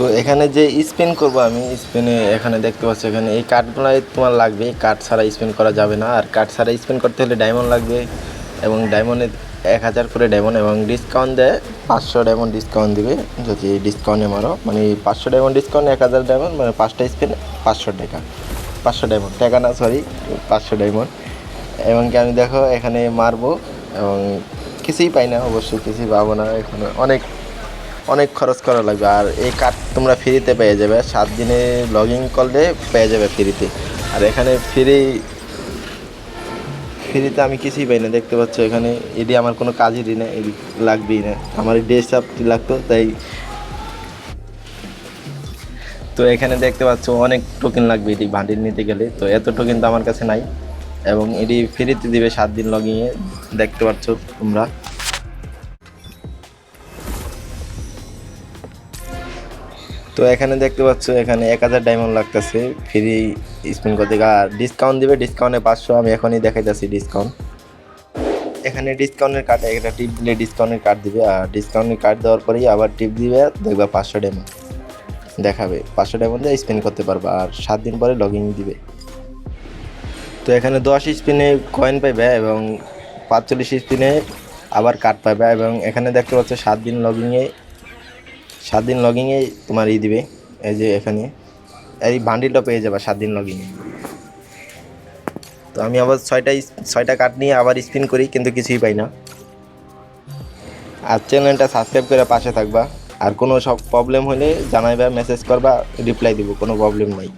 তো এখানে যে স্পিন করব আমি স্পিনে এখানে দেখতে পাচ্ছি এখানে এই কার্ডগুলাই তোমার লাগবে। কার্ড ছাড়া স্পিন করা যাবে না। আর কার্ড ছাড়া স্পিন করতে হলে ডায়মন্ড লাগবে এবং ডায়মন্ডে এক হাজার করে ডায়মন্ড এবং ডিসকাউন্ট দেয়। পাঁচশো ডায়মন্ড ডিসকাউন্ট দিবে। যদি ডিসকাউন্টে মারো মানে পাঁচশো ডায়মন্ড ডিসকাউন্ট এক হাজার ডায়মন্ড মানে পাঁচটা স্পিন পাঁচশো টাকা। পাঁচশো ডায়মন্ড টাকা না সরি পাঁচশো ডায়মন্ড এবং কি আমি দেখো এখানে মারবো এবং কিছুই পাই না, অবশ্যই কিছুই পাবো না। এখানে অনেক অনেক খরচ করা লাগবে। আর এই কার্ড তোমরা ফ্রিতে পেয়ে যাবে। সাত দিনে লগ ইন করলে পেয়ে যাবে ফ্রিতে আর এখানে ফ্রি ফ্রিতে আমি কিছুই পাই না। দেখতে পাচ্ছ এখানে এদি আমার কোনো কাজেরই না এদি লাগবেই না। আমার ড্রেস আপ লাগতো, তাই তো এখানে দেখতে পাচ্ছ অনেক টোকেন লাগবে এটি বান্ডিল নিতে গেলে। তো এত টোকেন তো আমার কাছে নাই। এবং এটি ফ্রিতে দিবে সাত দিন লগিংয়ে দেখতে পাচ্ছ তোমরা। তো এখানে দেখতে পাচ্ছ, এখানে এক হাজার ডায়মন্ড লাগতেছে ফ্রি স্পিন করতে। আর ডিসকাউন্ট দিবে ডিসকাউন্টে পাঁচশো, আমি এখনই দেখাইতেছি ডিসকাউন্ট এখানে ডিসকাউন্টের কার্ড একটা টিপ দিলে ডিসকাউন্টের কার্ড দিবে। আর ডিসকাউন্টের কার্ড দেওয়ার পরেই আবার টিপ দিবে, দেখবা পাঁচশো ডায়মন্ড দেখাবে, পাঁচশো ডায়মন্ড দিয়ে স্পিন করতে পারবা। আর সাত দিন পরে লগ ইন দিবে। তো এখানে দশ স্পিনে কয়েন পাইবে এবং পাঁচচল্লিশ স্পিনে আবার কার্ড পাইবে। এবং এখানে দেখতে পাচ্ছ, সাত দিন লগিংয়ে সাত দিন লগিংয়ে তোমার ই দিবে, এই যে এখানে। এই বান্ডিলটা পেয়ে যাবে সাত দিন লগিংয়ে তো আমি আবার ছয়টা ছয়টা কার্ড নিয়ে আবার স্পিন করি, কিন্তু কিছুই পাই না। আর চ্যানেলটা সাবস্ক্রাইব করে পাশে থাকবা। আর কোনো সব প্রবলেম হলে জানাইবা মেসেজ করবা রিপ্লাই দিব, কোনো প্রবলেম নাই।